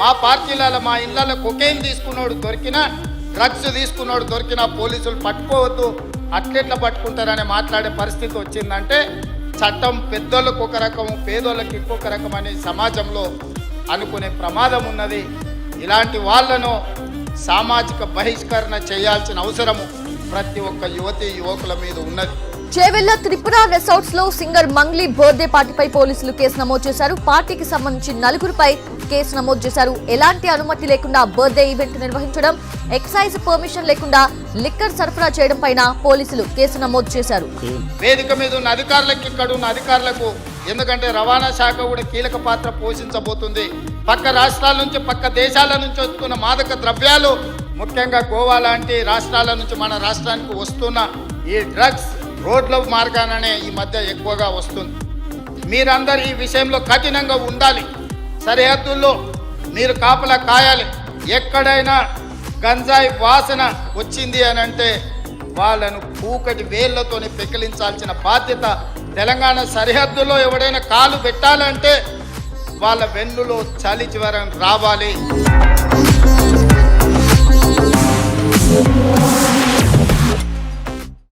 మా పార్టీలలో మా ఇళ్ళలో కొకేన్ తీసుకున్నోడు దొరికినా డ్రగ్స్ తీసుకున్నోడు దొరికినా పోలీసులు పట్టుకోవద్దు అట్లెట్లా పట్టుకుంటారని మాట్లాడే పరిస్థితి వచ్చిందంటే చట్టం పెద్దోళ్ళకు ఒక రకం పేదోళ్ళకి ఇంకొక రకం అనే సమాజంలో అనుకునే ప్రమాదం ఉన్నది. ఇలాంటి వాళ్ళను సామాజిక బహిష్కరణ చేయాల్సిన అవసరము ప్రతి ఒక్క యువతి యువకుల మీద ఉన్నది. చేవెళ్ళ త్రిపుర రిసార్ట్స్లో సింగర్ మంగ్లీ బర్త్డే పార్టీపై పోలీసులు కేసు నమోదు చేశారు. పార్టీకి సంబంధించి నలుగురిపై కేసు నమోదు చేశారు. ఎలాంటి అనుమతి లేకుండా బర్త్డే ఈవెంట్ నిర్వహించడం ఎక్సైజ్ పర్మిషన్ లేకుండా లిక్కర్ సరఫరా చేయడం పైన పోలీసులు కేసు నమోదు చేశారు. వేదిక మీద ఉన్న అధికారులకు ఇక్కడ ఉన్న అధికారులకు ఎందుకంటే రవాణా శాఖ కూడా కీలక పాత్ర పోషించబోతుంది. పక్క రాష్ట్రాల నుంచి పక్క దేశాల నుంచి వస్తున్న మాదక ద్రవ్యాలు ముఖ్యంగా గోవా లాంటి రాష్ట్రాల నుంచి మన రాష్ట్రానికి వస్తున్న ఈ డ్రగ్స్ రోడ్ల మార్గాననే ఈ మధ్య ఎక్కువగా వస్తుంది. మీరందరూ ఈ విషయంలో కఠినంగా ఉండాలి. సరిహద్దుల్లో మీరు కాపలా కాయాలి. ఎక్కడైనా గంజాయి వాసన వచ్చింది అని అంటే వాళ్ళను పూకటి వేళ్ళతోని పెకిలించాల్సిన బాధ్యత తెలంగాణ సరిహద్దులో ఎవడైనా కాలు పెట్టాలంటే వాళ్ళ వెన్నులో చలి జ్వరం రావాలి.